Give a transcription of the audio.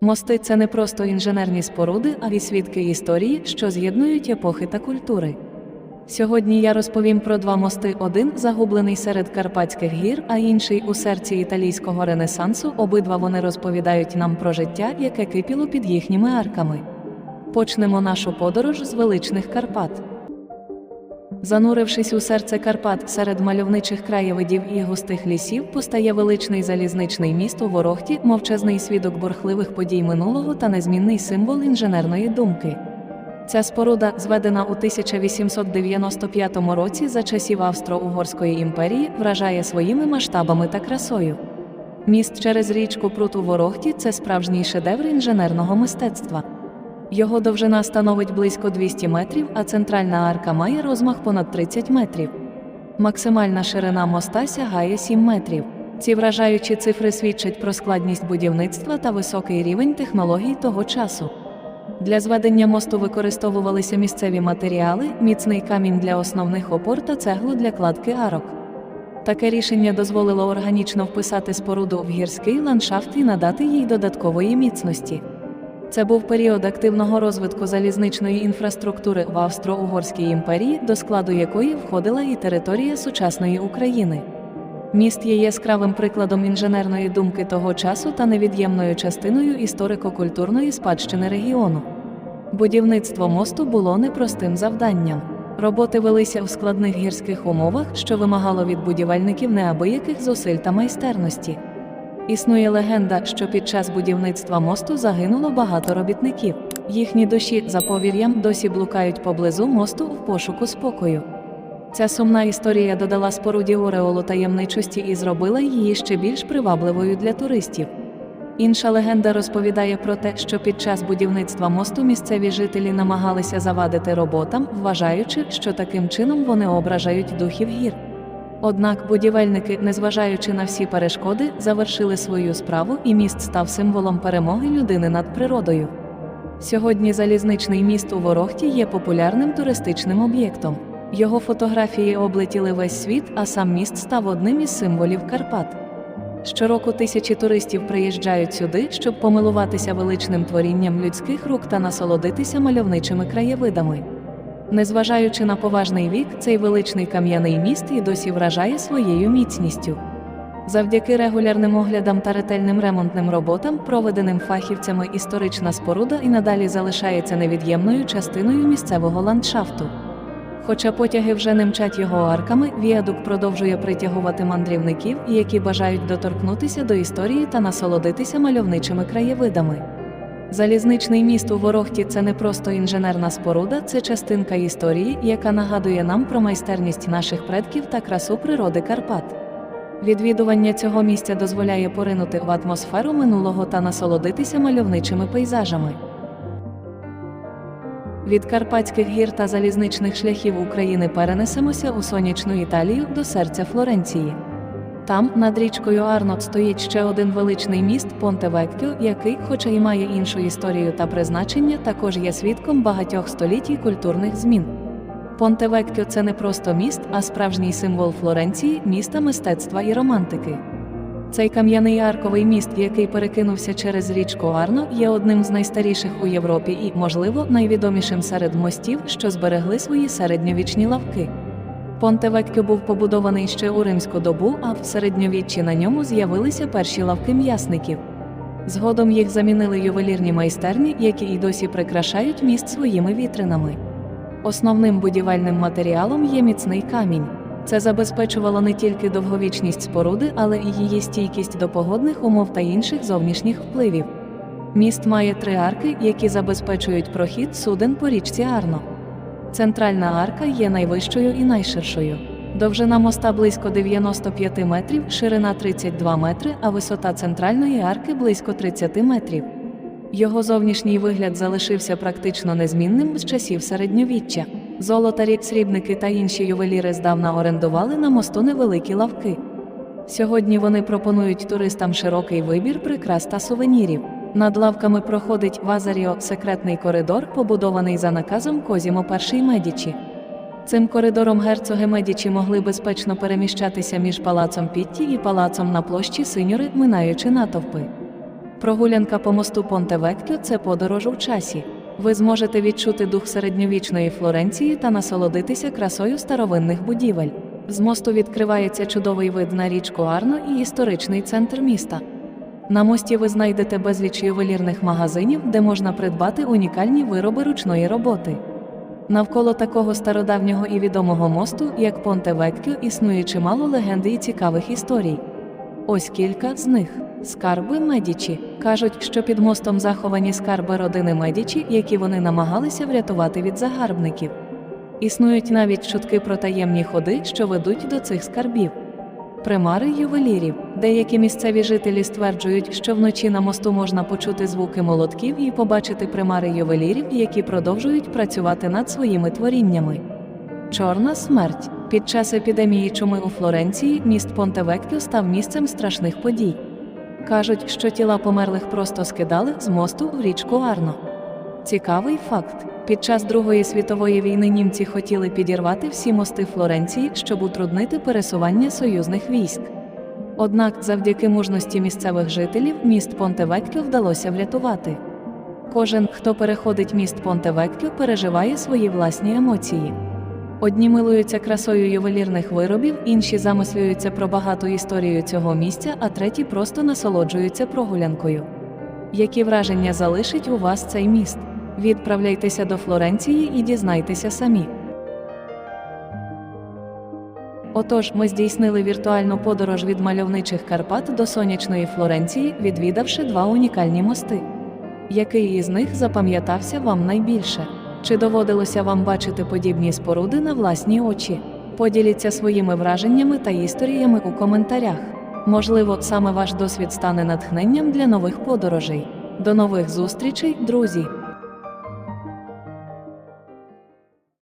Мости це не просто інженерні споруди, а й свідки історії, що з'єднують епохи та культури. Сьогодні я розповім про два мости: один загублений серед Карпатських гір, а інший у серці італійського ренесансу. Обидва вони розповідають нам про життя, яке кипіло під їхніми арками. Почнемо нашу подорож з величних Карпат. Занурившись у серце Карпат серед мальовничих краєвидів і густих лісів, постає величний залізничний міст у Ворохті, мовчазний свідок бурхливих подій минулого та незмінний символ інженерної думки. Ця споруда, зведена у 1895 році за часів Австро-Угорської імперії, вражає своїми масштабами та красою. Міст через річку Прут у Ворохті це справжній шедевр інженерного мистецтва. Його довжина становить близько 200 метрів, а центральна арка має розмах понад 30 метрів. Максимальна ширина моста сягає 7 метрів. Ці вражаючі цифри свідчать про складність будівництва та високий рівень технологій того часу. Для зведення мосту використовувалися місцеві матеріали, міцний камінь для основних опор та цеглу для кладки арок. Таке рішення дозволило органічно вписати споруду в гірський ландшафт і надати їй додаткової міцності. Це був період активного розвитку залізничної інфраструктури в Австро-Угорській імперії, до складу якої входила і територія сучасної України. Міст є яскравим прикладом інженерної думки того часу та невід'ємною частиною історико-культурної спадщини регіону. Будівництво мосту було непростим завданням. Роботи велися в складних гірських умовах, що вимагало від будівельників неабияких зусиль та майстерності. Існує легенда, що під час будівництва мосту загинуло багато робітників. Їхні душі, за повір'ям, досі блукають поблизу мосту в пошуку спокою. Ця сумна історія додала споруді Ореолу таємничості і зробила її ще більш привабливою для туристів. Інша легенда розповідає про те, що під час будівництва мосту місцеві жителі намагалися завадити роботам, вважаючи, що таким чином вони ображають духів гір. Однак будівельники, незважаючи на всі перешкоди, завершили свою справу, і міст став символом перемоги людини над природою. Сьогодні залізничний міст у Ворохті є популярним туристичним об'єктом. Його фотографії облетіли весь світ, а сам міст став одним із символів Карпат. Щороку тисячі туристів приїжджають сюди, щоб помилуватися величним творінням людських рук та насолодитися мальовничими краєвидами. Незважаючи на поважний вік, цей величний кам'яний міст і досі вражає своєю міцністю. Завдяки регулярним оглядам та ретельним ремонтним роботам, проведеним фахівцями, історична споруда і надалі залишається невід'ємною частиною місцевого ландшафту. Хоча потяги вже не мчать його арками, віадук продовжує притягувати мандрівників, які бажають доторкнутися до історії та насолодитися мальовничими краєвидами. Залізничний міст у Ворохті це не просто інженерна споруда, це частинка історії, яка нагадує нам про майстерність наших предків та красу природи Карпат. Відвідування цього місця дозволяє поринути в атмосферу минулого та насолодитися мальовничими пейзажами. Від Карпатських гір та залізничних шляхів України перенесемося у сонячну Італію до серця Флоренції. Там, над річкою Арнот, стоїть ще один величний міст Понтевеккіо, який, хоча й має іншу історію та призначення, також є свідком багатьох століть і культурних змін. Понте – це не просто міст, а справжній символ Флоренції, міста мистецтва і романтики. Цей кам'яний арковий міст, який перекинувся через річку Арно, є одним з найстаріших у Європі і, можливо, найвідомішим серед мостів, що зберегли свої середньовічні лавки. Понте був побудований ще у римську добу, а в середньовіччі на ньому з'явилися перші лавки м'ясників. Згодом їх замінили ювелірні майстерні, які й досі прикрашають міст своїми вітринами. Основним будівельним матеріалом є міцний камінь. Це забезпечувало не тільки довговічність споруди, але і її стійкість до погодних умов та інших зовнішніх впливів. Міст має три арки, які забезпечують прохід суден по річці Арно. Центральна арка є найвищою і найширшою. Довжина моста близько 95 метрів, ширина 32 метри, а висота центральної арки близько 30 метрів. Його зовнішній вигляд залишився практично незмінним з часів середньовіччя. Золотарі, срібники та інші ювеліри здавна орендували на мосту невеликі лавки. Сьогодні вони пропонують туристам широкий вибір прикрас та сувенірів. Над лавками проходить Вазаріо секретний коридор, побудований за наказом Козімо І Медічі. Цим коридором герцоги Медічі могли безпечно переміщатися між палацом Пітті і палацом на площі Синьори, минаючи натовпи. Прогулянка по мосту Понте Веккьо – це подорож у часі. Ви зможете відчути дух середньовічної Флоренції та насолодитися красою старовинних будівель. З мосту відкривається чудовий вид на річку Арно і історичний центр міста. На мості ви знайдете безліч ювелірних магазинів, де можна придбати унікальні вироби ручної роботи. Навколо такого стародавнього і відомого мосту, як Понте Веккьо, існує чимало легенд і цікавих історій. Ось кілька з них. Скарби Медічі. Кажуть, що під мостом заховані скарби родини Медічі, які вони намагалися врятувати від загарбників. Існують навіть чутки про таємні ходи, що ведуть до цих скарбів. Примари ювелірів. Деякі місцеві жителі стверджують, що вночі на мосту можна почути звуки молотків і побачити примари ювелірів, які продовжують працювати над своїми творіннями. Чорна смерть. Під час епідемії чуми у Флоренції міст Понтевеккьо став місцем страшних подій. Кажуть, що тіла померлих просто скидали з мосту в річку Арно. Цікавий факт: під час Другої світової війни німці хотіли підірвати всі мости Флоренції, щоб утруднити пересування союзних військ. Однак, завдяки мужності місцевих жителів, міст Понтевеккьо вдалося врятувати. Кожен, хто переходить міст Понтевеккьо, переживає свої власні емоції. Одні милуються красою ювелірних виробів, інші замислюються про багату історію цього місця, а треті просто насолоджуються прогулянкою. Які враження залишить у вас цей міст? Відправляйтеся до Флоренції і дізнайтеся самі. Отож, ми здійснили віртуальну подорож від мальовничих Карпат до сонячної Флоренції, відвідавши два унікальні мости. Який із них запам'ятався вам найбільше? Чи доводилося вам бачити подібні споруди на власні очі? Поділіться своїми враженнями та історіями у коментарях. Можливо, саме ваш досвід стане натхненням для нових подорожей. До нових зустрічей, друзі!